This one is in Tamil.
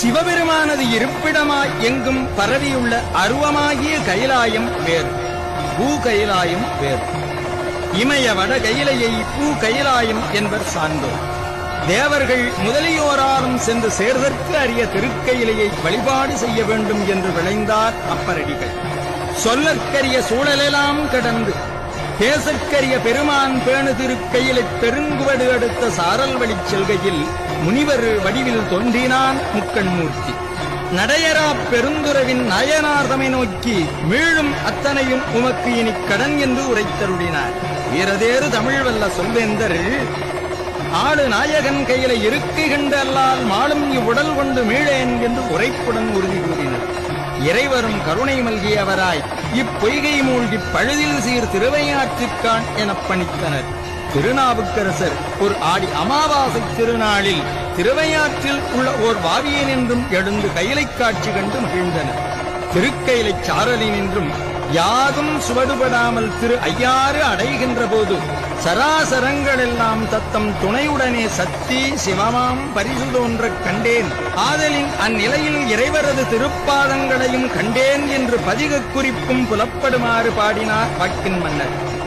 சிவபெருமானது இருப்பிடமாய் எங்கும் பரவியுள்ள அருவமாகிய கைலாயம் வேறு. பூ கைலாயம் வேறு. இமய வட கைலையை பூ கைலாயம் என்பர் சார்ந்தோர் தேவர்கள் முதலியோராலும் சென்று சேர்தற்கு அரிய திருக்கையிலையை வழிபாடு செய்ய வேண்டும் என்று விளைந்தார் அப்பரடிகள். சொல்லற்கரிய சூழலெல்லாம் கடந்து பேசற்கரிய பெருமான் பேணு திருக்கையிலை பெருங்குவடு அடுத்த சாரல் வழிச் செல்கையில் முனிவர் வடிவில் தோன்றினான் முக்கண்மூர்த்தி நடையரா பெருந்துறவின் நயனார்தமை நோக்கி மீளும் அத்தனையும் உமக்கு இனி கடன் என்று உரைத்தருளினார். வீரதேறு தமிழ் வல்ல சொல்வேந்தர் ஆடு நாயகன் கையில இருக்குகின்ற அல்லால் மாளும் இவ்வுடல் கொண்டு மீளேன் என்று உரைப்புடன் உறுதி கூறினார். இறைவரும் கருணை மல்கியவராய் இப்பொய்கை மூழ்கி பழுதில் சீர் திருவையாற்றிற்கான் எனப் பணித்தனர். திருநாவுக்கரசர் ஒரு ஆடி அமாவாசை திருநாளில் திருவையாற்றில் உள்ள ஓர் வாவியன் என்றும் எழுந்து கையிலைக் காட்சி கண்டு மகிழ்ந்தனர். திருக்கையிலைச் சாரலினின்றும் யாதும் சுவடுபடாமல் திரு ஐயாறு அடைகின்ற போது சராசரங்களெல்லாம் தத்தம் துணையுடனே சக்தி சிவமாம் பரிசுதோன்ற கண்டேன். ஆதலின் அந்நிலையில் இறைவரது திருப்பாதங்களையும் கண்டேன் என்று பதிகக் குறிப்பும் புலப்படுமாறு பாடினார் வாக்கின் மன்னர்.